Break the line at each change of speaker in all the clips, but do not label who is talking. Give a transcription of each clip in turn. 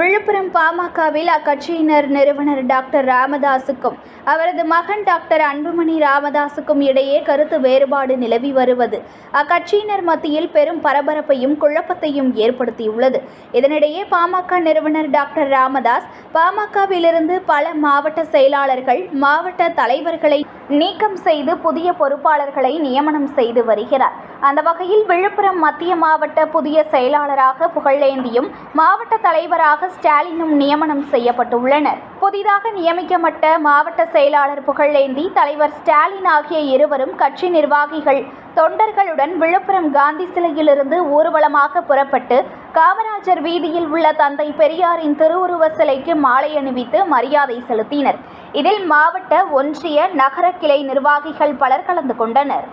விழுப்புரம் பாமகவில் அக்கட்சியினர் நிறுவனர் டாக்டர் ராமதாசுக்கும் அவரது மகன் டாக்டர் அன்புமணி ராமதாசுக்கும் இடையே கருத்து வேறுபாடு நிலவி வருவது அக்கட்சியினர் மத்தியில் பெரும் பரபரப்பையும் குழப்பத்தையும் ஏற்படுத்தியுள்ளது. இதனிடையே பாமக நிறுவனர் டாக்டர் ராமதாஸ் பாமகவிலிருந்து பல மாவட்ட செயலாளர்கள் மாவட்ட தலைவர்களை நீக்கம் செய்து புதிய பொறுப்பாளர்களை நியமனம் செய்து வருகிறார். அந்த வகையில் விழுப்புரம் மத்திய மாவட்ட புதிய செயலாளராக புகழேந்தியும் மாவட்ட தலைவராக ஸ்டாலினும் நியமனம் செய்யப்பட்டுள்ளனர். புதிதாக நியமிக்கப்பட்ட மாவட்ட செயலாளர் புகழேந்தி தலைவர் ஸ்டாலின் ஆகிய இருவரும் கட்சி நிர்வாகிகள் தொண்டர்களுடன் விழுப்புரம் காந்தி சிலையிலிருந்து ஊர்வலமாக புறப்பட்டு காமராஜர் வீதியில் உள்ள தந்தை பெரியாரின் திருவுருவ சிலைக்கு மாலை அணிவித்து மரியாதை செலுத்தினர். இதில் மாவட்ட ஒன்றிய நகர கிளை நிர்வாகிகள் பலர் கலந்து கொண்டனர்.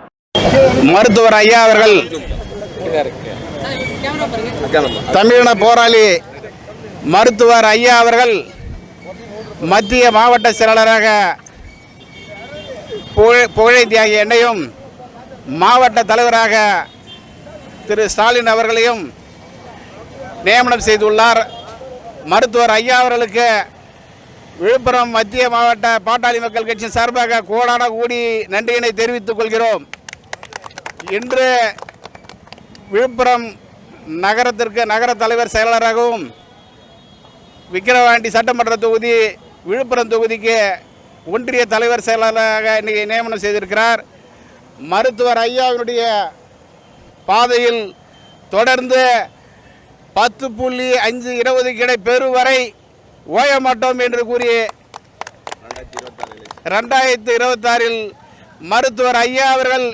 மருத்துவர் ஐயா அவர்கள் தமிழின போராளி மருத்துவர் ஐயா அவர்கள் மத்திய மாவட்ட செயலாளராக புகழை புகழேந்தி ஆகிய என்னையும் மாவட்ட தலைவராக திரு ஸ்டாலின் அவர்களையும் நியமனம் செய்துள்ளார். மருத்துவர் ஐயா அவர்களுக்கு விழுப்புரம் மத்திய மாவட்ட பாட்டாளி மக்கள் கட்சி சார்பாக கோடான கூடி நன்றியினை தெரிவித்துக் கொள்கிறோம். இன்று விழுப்புரம் நகரத்திற்கு நகர தலைவர் செயலாளராகவும் விக்கிரவாண்டி சட்டமன்ற தொகுதி விழுப்புரம் தொகுதிக்கு ஒன்றிய தலைவர் செயலாளராக இன்றைக்கி நியமனம் செய்திருக்கிறார். மருத்துவர் ஐயாவினுடைய பாதையில் தொடர்ந்து பத்து புள்ளி அஞ்சு இருபது கிடை பெறும் வரை ஓய மாட்டோம் என்று கூறி ரெண்டாயிரத்தி இருபத்தாறில் மருத்துவர் ஐயா அவர்கள்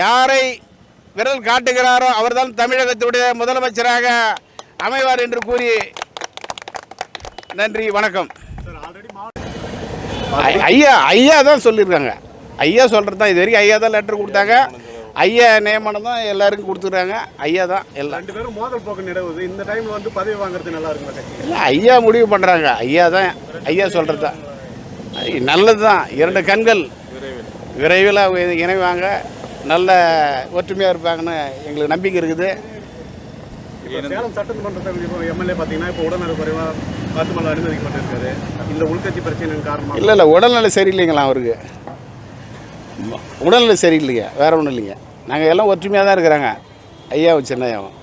யாரை விரல் காட்டுகிறாரோ அவர்தான் தமிழகத்துடைய முதலமைச்சராக அமைவார் என்று கூறி நன்றி வணக்கம். ஐயா ஐயா தான் சொல்லியிருக்காங்க. ஐயா சொல்கிறது தான் இது வரைக்கும் ஐயா தான் லெட்டர் கொடுத்தாங்க. ஐயா நியமனம் தான் எல்லாருக்கும் கொடுத்துருக்காங்க. ஐயா தான் எல்லாம்
ரெண்டு பேரும் மோதல் போக்கு நிலவுது. இந்த டைம்ல வந்து பதவி வாங்குறது நல்லா இருக்கும்
இல்லை ஐயா முடிவு பண்ணுறாங்க ஐயா தான் ஐயா சொல்கிறது தான். நல்லது தான். இரண்டு கண்கள். விரைவில் அவங்க இணைவாங்க. நல்ல ஒற்றுமையாக இருப்பாங்கன்னு எங்களுக்கு நம்பிக்கை இருக்குது.
இப்போ சேலம் சட்டமன்ற தொகுதி எம்எல்ஏ பார்த்தீங்கன்னா இப்போ உடல்நல குறைவா காத்துமலை அனுமதிக்கப்பட்டிருக்காரு இந்த உள்கட்சி பிரச்சனையின் காரணமாக
இல்லை இல்லை உடல்நிலை சரியில்லைங்களா அவருக்கு? உடல்நிலை சரியில்லைங்க வேற ஒன்றும் இல்லைங்க. நாங்கள் எல்லாம் ஒற்றுமையாக தான் இருக்கிறாங்க. ஐயாவும் சின்னையாவும்.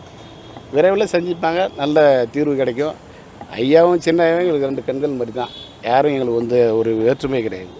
விரைவில் செஞ்சுப்பாங்க நல்ல தீர்வு கிடைக்கும். ஐயாவும் சின்னையாவும் எங்களுக்கு ரெண்டு கண்கள் மாதிரி தான். யாரும் எங்களுக்கு வந்து ஒரு வேற்றுமை கிடையாது.